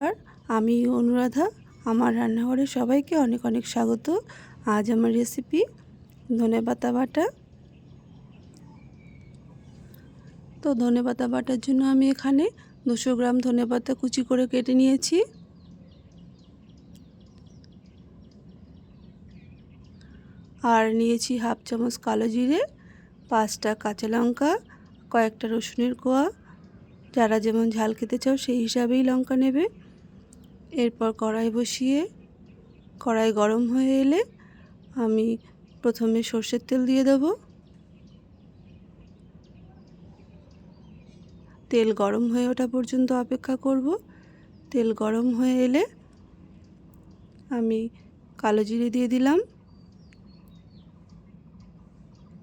আর আমি অনুরাধা, আমার রান্নাঘরে সবাইকে অনেক অনেক স্বাগত। আজ আমার রেসিপি ধনে পাতা বাটা। তো ধনে পাতা বাটার জন্য আমি এখানে দুশো গ্রাম ধনে পাতা কুচি করে কেটে নিয়েছি। আর নিয়েছি হাফ চামচ কালো জিরে, পাঁচটা কাঁচা লঙ্কা, কয়েকটা রসুনের কোয়া। যারা যেমন ঝাল খেতে চাও সেই হিসাবেই লঙ্কা নেবে। এরপর কড়াই বসিয়ে, কড়াই গরম হয়ে এলে আমি প্রথমে সর্ষের তেল দিয়ে দেব। তেল গরম হয়ে ওঠা পর্যন্ত অপেক্ষা করব। তেল গরম হয়ে এলে আমি কালো জিরে দিয়ে দিলাম।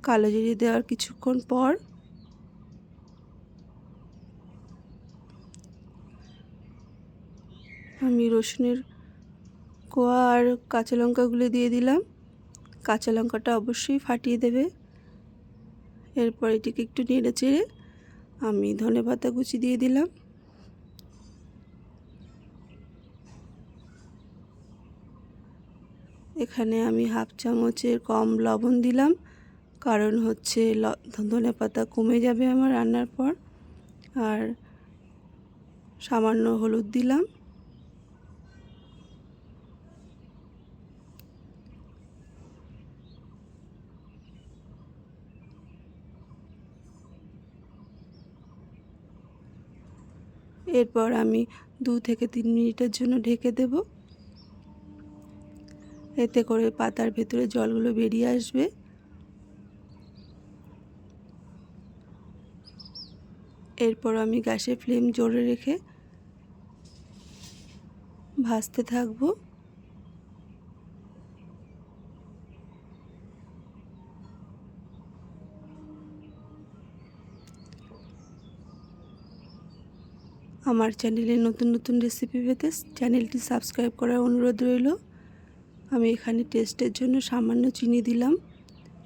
কালো জিরে দেওয়ার কিছুক্ষণ পর আমি রসুনের কোয়া আর কাঁচা লঙ্কাগুলো দিয়ে দিলাম। কাঁচা লঙ্কাটা অবশ্যই ফাটিয়ে দেবে। এরপর এটিকে একটু নেড়ে চেড়ে আমি ধনে পাতা কুচি দিয়ে দিলাম। এখানে আমি হাফ চামচের কম লবণ দিলাম, কারণ হচ্ছে ধনে পাতা কমে যাবে আমার রান্নার পর। আর সামান্য হলুদ দিলাম। এরপর আমি দু থেকে তিন মিনিটের জন্য ঢেকে দেব। এতে করে পাতার ভেতরে জলগুলো বেরিয়ে আসবে। এরপর আমি গ্যাসে ফ্লেম জোরে রেখে ভাজতে থাকব। আমার চ্যানেলে নতুন নতুন রেসিপি পেতে চ্যানেলটি সাবস্ক্রাইব করার অনুরোধ রইল। আমি এখানে টেস্টের জন্য সামান্য চিনি দিলাম।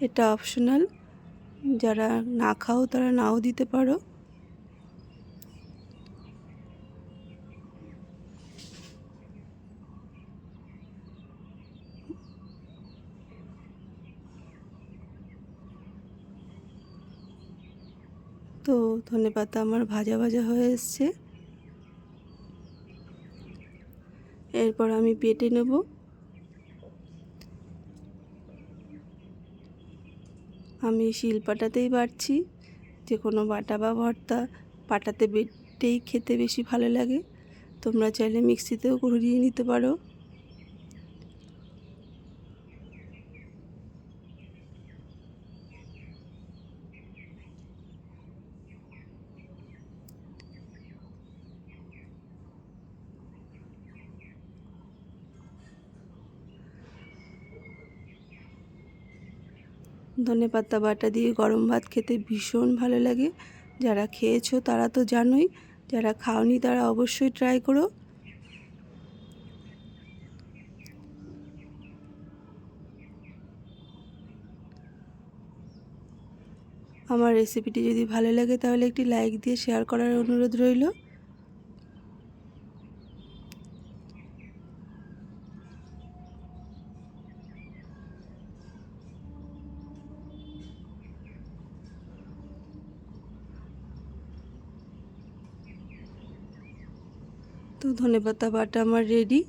এটা অপশনাল যারা না খাও, তারা নাও দিতে পারো। তো ধনে পাতা আমার ভাজা ভাজা হয়ে এসছে। এরপর আমি পেটে নেব। আমি শিল পাটাতেই বাড়ছি যে কোনো বাটা বা ভর্তা পাটাতে বেটেই খেতে বেশি ভালো লাগে। তোমরা চাইলে মিক্সিতেও ঘুরিয়ে নিতে পারো। ধনে পাতা বাটা দিয়ে গরম ভাত খেতে ভীষণ ভালো লাগে। যারা খেয়েছো তারা তো জানোই, যারা খাওনি তারা অবশ্যই ট্রাই করো। আমার রেসিপিটি যদি ভালো লাগে তাহলে একটি লাইক দিয়ে শেয়ার করার অনুরোধ রইল। তো ধনেপাতা বাটা আমার রেডি